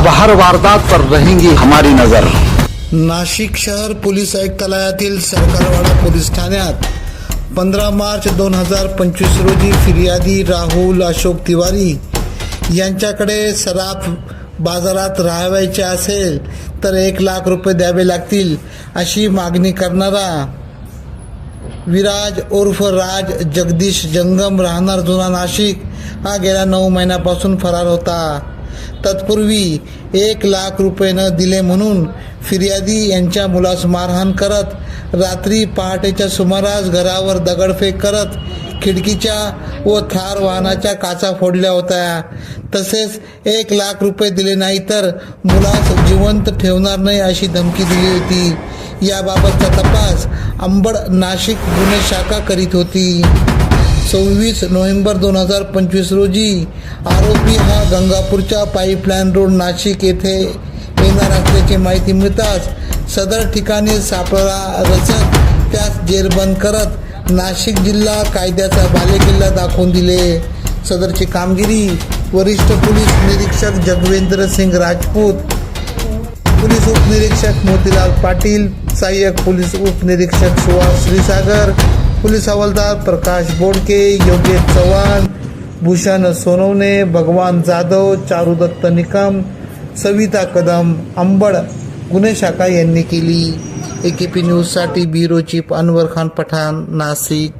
अब हर वारदात पर रहेंगी हमारी नजर। नाशिक शहर पोलीस आयुक्तालयातील सरकारवाडा पोलीस ठाण्यात पंधरा मार्च दोन हजार पंचवीस रोजी फिर्यादी राहुल अशोक तिवारी यांच्याकडे सराफ बाजारात राहावायचे असेल तर एक लाख रुपये द्यावे लागतील अशी मागणी करणारा विराज उर्फ राज जगदीश जंगम राहणार जुना नाशिक. हा गेल्या नऊ महिन्यापासून फरार होता. तत्पूर्वी एक लाख रुपये न दिले म्हणून फिर्यादी यांच्या मुलास मारहाण करत रात्री पहाटेच्या सुमारास घरावर दगडफेक करत खिडकीच्या व थार वाहनाच्या काचा फोडल्या होत्या. तसेच एक लाख रुपये दिले नाही तर मुलास जिवंत ठेवणार नाही अशी धमकी दिली होती. याबाबतचा तपास अंबड नाशिक गुन्हे शाखा करीत होती. सव्वीस नोव्हेंबर दोन हजार पंचवीस रोजी आरोपी हा गंगापूरच्या पाईपलाईन रोड नाशिक येथे येणार असल्याची माहिती मिळताच सदर ठिकाणी सापळा रचत त्यास जेरबंद करत नाशिक जिल्हा कायद्याचा बालेकिल्ला दाखवून दिले. सदरची कामगिरी वरिष्ठ पोलीस निरीक्षक जगवेंद्र सिंग राजपूत पोलीस उपनिरीक्षक मोतीलाल पाटील सहाय्यक पोलीस उपनिरीक्षक सुहास श्रीसागर पोलीस हवालदार प्रकाश बोडके योगेश चव्हाण भूषण सोनवणे भगवान जाधव चारुदत्त निकम सविता कदम अंबड गुन्हे शाखा यांनी केली. ए के पी न्यूजसाठी ब्युरो चीफ अनवर खान पठाण नाशिक.